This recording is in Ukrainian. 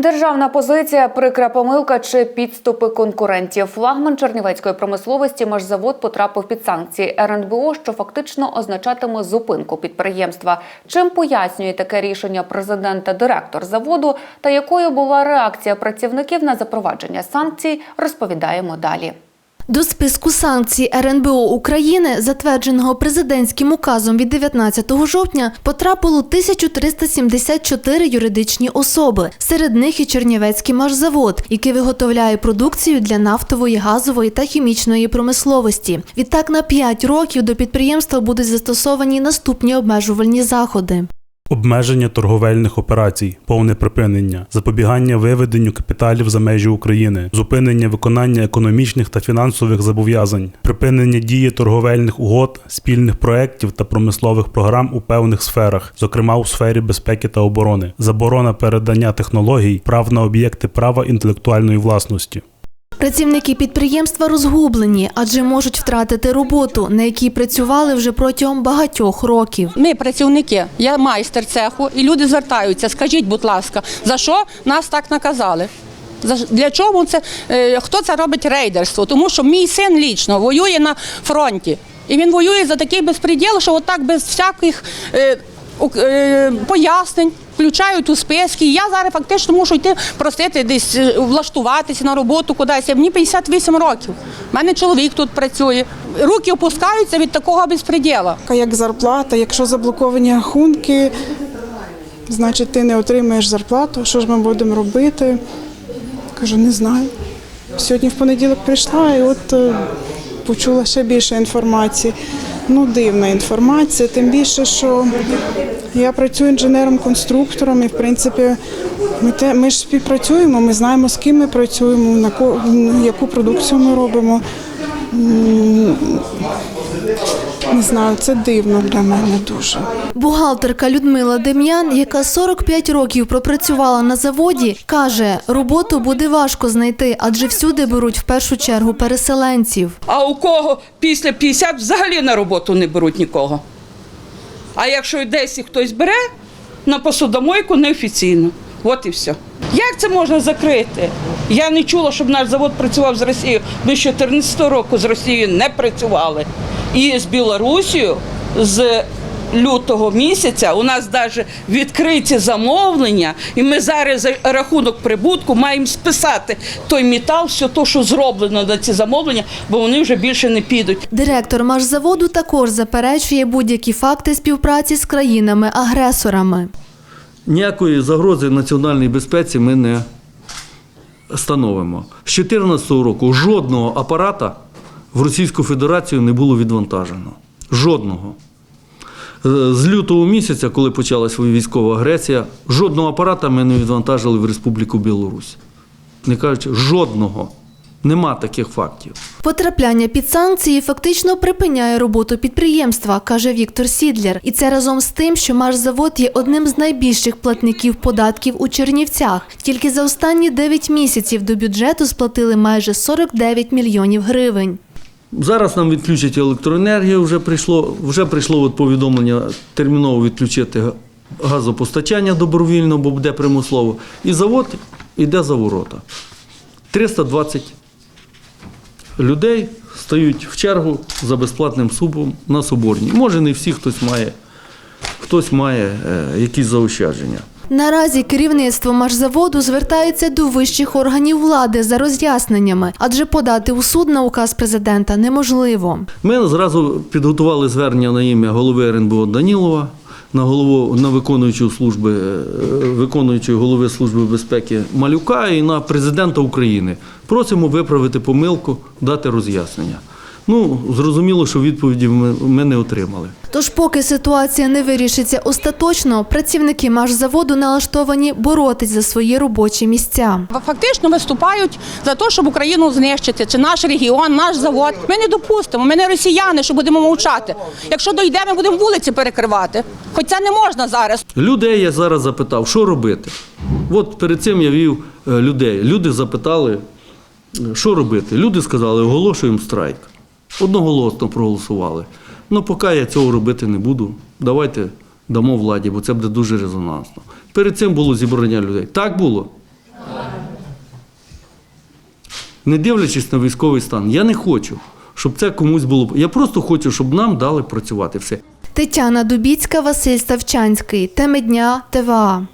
Державна позиція, прикра помилка чи підступи конкурентів. Флагман чернівецької промисловості Машзавод потрапив під санкції РНБО, що фактично означатиме зупинку підприємства. Чим пояснює таке рішення президента директор заводу та якою була реакція працівників на запровадження санкцій, розповідаємо далі. До списку санкцій РНБО України, затвердженого президентським указом від 19 жовтня, потрапило 1374 юридичні особи. Серед них і Чернівецький машзавод, який виготовляє продукцію для нафтової, газової та хімічної промисловості. Відтак на 5 років до підприємства будуть застосовані наступні обмежувальні заходи. Обмеження торговельних операцій, повне припинення, запобігання виведенню капіталів за межі України, зупинення виконання економічних та фінансових зобов'язань, припинення дії торговельних угод, спільних проєктів та промислових програм у певних сферах, зокрема у сфері безпеки та оборони, заборона передання технологій, прав на об'єкти права інтелектуальної власності. Працівники підприємства розгублені, адже можуть втратити роботу, на якій працювали вже протягом багатьох років. Ми працівники, я майстер цеху, і люди звертаються. Скажіть, будь ласка, за що нас так наказали? Для чого це е, хто це робить рейдерство? Тому що мій син лічно воює на фронті, і він воює за такий безпреділ, що отак без всяких е, пояснень. Включають у списки. Я зараз фактично мушу йти просити десь е, влаштуватися на роботу кудись. Мені 58 років. У мене чоловік тут працює. Руки опускаються від такого безпреділа. Як зарплата, якщо заблоковані рахунки, значить ти не отримаєш зарплату. Що ж ми будемо робити? Кажу, не знаю. Сьогодні в понеділок прийшла і от е, почула ще більше інформації. Ну, дивна інформація, тим більше, що я працюю інженером-конструктором, і в принципі ми, те, ми ж співпрацюємо, ми знаємо, з ким ми працюємо, на ко, яку продукцію ми робимо. Не знаю, це дивно для мене дуже. Бухгалтерка Людмила Дем'ян, яка 45 років пропрацювала на заводі, каже, роботу буде важко знайти, адже всюди беруть в першу чергу переселенців. А у кого після 50 взагалі на роботу не беруть нікого. А якщо десь хтось бере, на посудомойку неофіційно. От і все. Як це можна закрити? Я не чула, щоб наш завод працював з Росією. Ми з 14 року з Росією не працювали. І з Білорусією з лютого місяця у нас навіть відкриті замовлення, і ми зараз за рахунок прибутку маємо списати той метал, все те, що зроблено на ці замовлення, бо вони вже більше не підуть. Директор машзаводу також заперечує будь-які факти співпраці з країнами-агресорами. Ніякої загрози національній безпеці ми не становимо. З 2014 року жодного апарата в Російську Федерацію не було відвантажено. Жодного. Е, З лютого місяця, коли почалася військова агресія, жодного апарата ми не відвантажили в Республіку Білорусь. Не кажучи, жодного. Нема таких фактів. Потрапляння під санкції фактично припиняє роботу підприємства, каже Віктор Сідлер. І це разом з тим, що машзавод є одним з найбільших платників податків у Чернівцях. Тільки за останні 9 місяців до бюджету сплатили майже 49 мільйонів гривень. Зараз нам відключать електроенергію. Вже прийшло, вже прийшло от повідомлення терміново відключити газопостачання добровільно, бо буде примусово. І завод йде за ворота. 320 людей стають в чергу за безплатним супом на Соборній. Може, не всі, хтось має, хтось має е, якісь заощадження. Наразі керівництво машзаводу звертається до вищих органів влади за роз'ясненнями, адже подати у суд на указ президента неможливо. Ми зразу підготували звернення на ім'я голови РНБО Данілова, на голову на виконуючого служби, е, виконуючого голови Служби безпеки Малюка і на президента України. Просимо виправити помилку, дати роз'яснення. Ну, зрозуміло, що відповіді ми, не отримали. Тож, поки ситуація не вирішиться остаточно, працівники машзаводу налаштовані боротись за свої робочі місця. Фактично виступають за те, щоб Україну знищити, чи наш регіон, наш завод. Ми не допустимо, ми не росіяни, що будемо мовчати. Якщо дойдемо, ми будемо вулиці перекривати. Хоч це не можна зараз. Людей я зараз запитав, що робити. От перед цим я вів е, людей. Люди запитали, е, що робити. Люди сказали, оголошуємо страйк. Одноголосно проголосували. Ну, поки я цього робити не буду, давайте дамо владі, бо це буде дуже резонансно. Перед цим було зібрання людей. Так було? Не дивлячись на військовий стан, я не хочу, щоб це комусь було. Я просто хочу, щоб нам дали працювати все. Тетяна Дубіцька, Василь Ставчанський. Теми дня ТВА.